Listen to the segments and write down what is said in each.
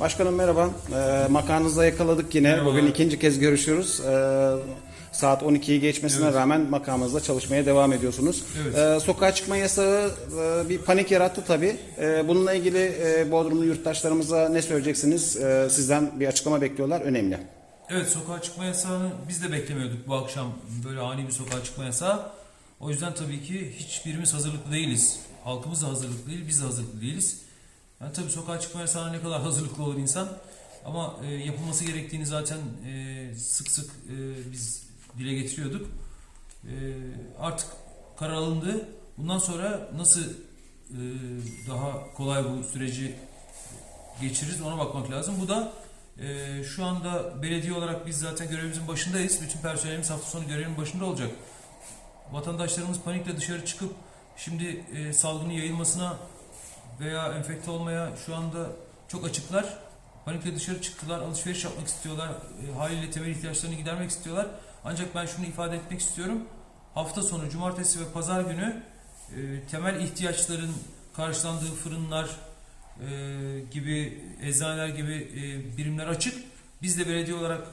Başkanım merhaba. Ee, makanınızda yakaladık yine. Merhaba. Bugün ikinci kez görüşüyoruz. Ee, saat 12'yi geçmesine Evet. rağmen makamınızda çalışmaya devam ediyorsunuz. Evet. Ee, sokağa çıkma yasağı e, bir panik yarattı tabii. Ee, bununla ilgili e, Bodrumlu yurttaşlarımıza ne söyleyeceksiniz? Ee, sizden bir açıklama bekliyorlar. Önemli. Evet sokağa çıkma yasağını biz de beklemiyorduk bu akşam böyle ani bir sokağa çıkma yasağı. O yüzden tabii ki hiçbirimiz hazırlıklı değiliz. Halkımız da hazırlıklı değil, biz de hazırlıklı değiliz. Yani tabii sokağa çıkma yasağına ne kadar hazırlıklı olur insan. Ama e, yapılması gerektiğini zaten e, sık sık e, biz dile getiriyorduk. E, artık karar alındı. Bundan sonra nasıl e, daha kolay bu süreci geçiririz ona bakmak lazım. Bu da e, şu anda belediye olarak biz zaten görevimizin başındayız. Bütün personelimiz hafta sonu görevin başında olacak. Vatandaşlarımız panikle dışarı çıkıp şimdi e, salgının yayılmasına veya enfekte olmaya şu anda çok açıklar. Panikle dışarı çıktılar, alışveriş yapmak istiyorlar, e, haliyle temel ihtiyaçlarını gidermek istiyorlar. Ancak ben şunu ifade etmek istiyorum. Hafta sonu, cumartesi ve pazar günü e, temel ihtiyaçların karşılandığı fırınlar, e, gibi eczaneler gibi e, birimler açık. Biz de belediye olarak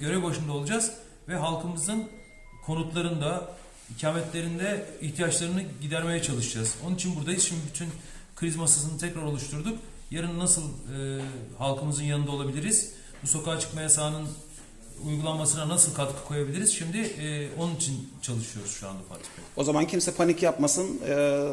görev başında olacağız ve halkımızın konutlarında, ikametlerinde ihtiyaçlarını gidermeye çalışacağız. Onun için buradayız. Şimdi bütün kriz masasını tekrar oluşturduk. Yarın nasıl e, halkımızın yanında olabiliriz? Bu sokağa çıkma yasağının uygulanmasına nasıl katkı koyabiliriz? Şimdi e, onun için çalışıyoruz şu anda Fatih Bey. O zaman kimse panik yapmasın. Ee,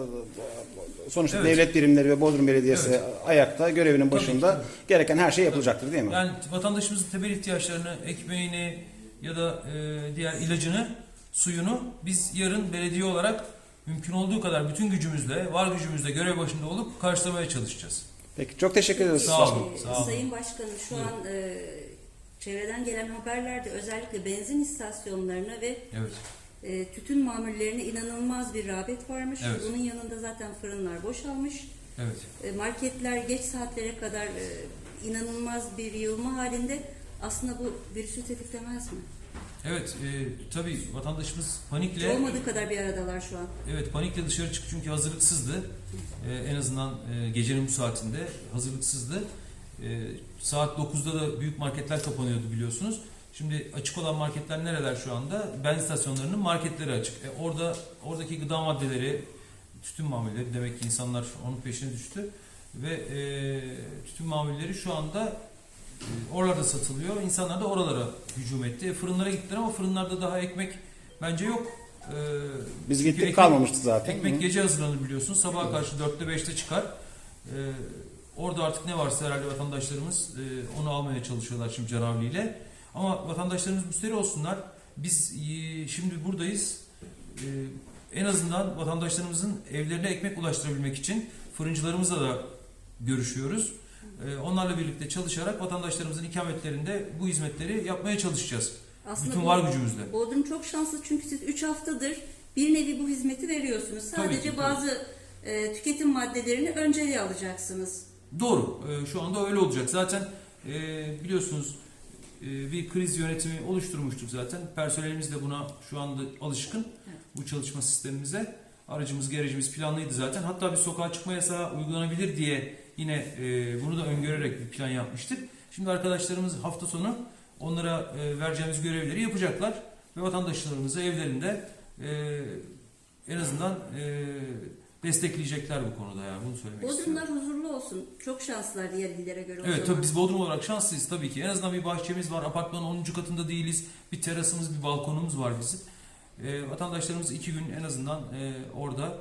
sonuçta Evet. devlet birimleri ve Bodrum Belediyesi ayakta, görevinin Tabii başında. ki. Gereken her şey yapılacaktır değil mi? Yani vatandaşımızın temel ihtiyaçlarını, ekmeğini ya da e, diğer ilacını, suyunu biz yarın belediye olarak mümkün olduğu kadar bütün gücümüzle, var gücümüzle görev başında olup karşılamaya çalışacağız. Peki çok teşekkür ederiz. Sağ olun. Ee, sağ olun. Sayın Başkanım şu Buyurun. an e, çevreden gelen haberlerde özellikle benzin istasyonlarına ve Evet. e, tütün mamullerine inanılmaz bir rağbet varmış. Evet. Bunun yanında zaten fırınlar boşalmış. Evet. E, marketler geç saatlere kadar e, inanılmaz bir yığılma halinde aslında bu virüsü tetiklemez mi? Evet, e, tabii vatandaşımız panikle Olmadığı kadar bir aradalar şu an. Evet panikle dışarı çıktı çünkü hazırlıksızdı. Ee, en azından e, gecenin bu saatinde hazırlıksızdı. Ee, saat 9'da da büyük marketler kapanıyordu biliyorsunuz. Şimdi açık olan marketler nereler şu anda? Benzin istasyonlarının marketleri açık. E, orada oradaki gıda maddeleri, tütün mamulleri demek ki insanlar onun peşine düştü ve e, tütün mamulleri şu anda e, oralarda satılıyor. İnsanlar da oralara hücum etti. E, fırınlara gittiler ama fırınlarda daha ekmek bence yok. E, Biz gittik ekmek- kalmamıştı zaten. Ekmek Hı. gece hazırlanır biliyorsunuz. Sabaha karşı 4'te 5'te çıkar. Ee, orada artık ne varsa herhalde vatandaşlarımız e, onu almaya çalışıyorlar şimdi canavliyle. Ama vatandaşlarımız müşteri olsunlar. Biz e, şimdi buradayız. E, en azından vatandaşlarımızın evlerine ekmek ulaştırabilmek için fırıncılarımızla da görüşüyoruz. E, onlarla birlikte çalışarak vatandaşlarımızın ikametlerinde bu hizmetleri yapmaya çalışacağız. Aslında Bütün var gücümüzle. Bodrum çok şanslı çünkü siz 3 haftadır bir nevi bu hizmeti veriyorsunuz. Tabii Sadece ki, tabii. bazı e, tüketim maddelerini önceliğe alacaksınız. Doğru. Ee, Şu anda öyle olacak. Zaten e, biliyorsunuz e, bir kriz yönetimi oluşturmuştuk zaten. Personelimiz de buna şu anda alışkın. Evet. Bu çalışma sistemimize. Aracımız, gerecimiz planlıydı zaten. Hatta bir sokağa çıkma yasağı uygulanabilir diye yine e, bunu da öngörerek bir plan yapmıştık. Şimdi arkadaşlarımız hafta sonu onlara e, vereceğimiz görevleri yapacaklar. Ve vatandaşlarımızı evlerinde e, en azından e, destekleyecekler bu konuda yani bunu söylemek istiyorum. Bodrumlar huzurlu olsun. Çok şanslılar diğer illere göre Evet tabii biz Bodrum olarak şanslıyız tabii ki. En azından bir bahçemiz var. Apartmanın 10. katında değiliz. Bir terasımız, bir balkonumuz var bizim. Ee, vatandaşlarımız iki gün en azından e, orada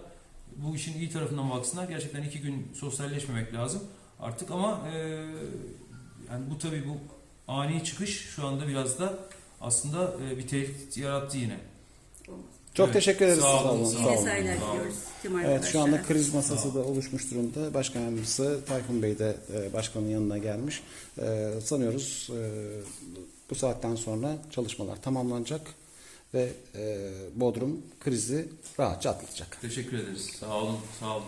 bu işin iyi tarafından baksınlar. Gerçekten iki gün sosyalleşmemek lazım artık ama e, yani bu tabii bu ani çıkış şu anda biraz da aslında e, bir tehdit yarattı yine. Çok Evet. teşekkür ederiz. Sağ olun, sağ olun. Sağ olun. diliyoruz tüm Evet şu anda kriz masası Sağ da oluşmuş durumda. Başkan Yardımcısı Tayfun Bey de e, başkanın yanına gelmiş. E, sanıyoruz e, bu saatten sonra çalışmalar tamamlanacak ve e, Bodrum krizi rahatça atlatacak. Teşekkür ederiz. Sağ olun, sağ olun.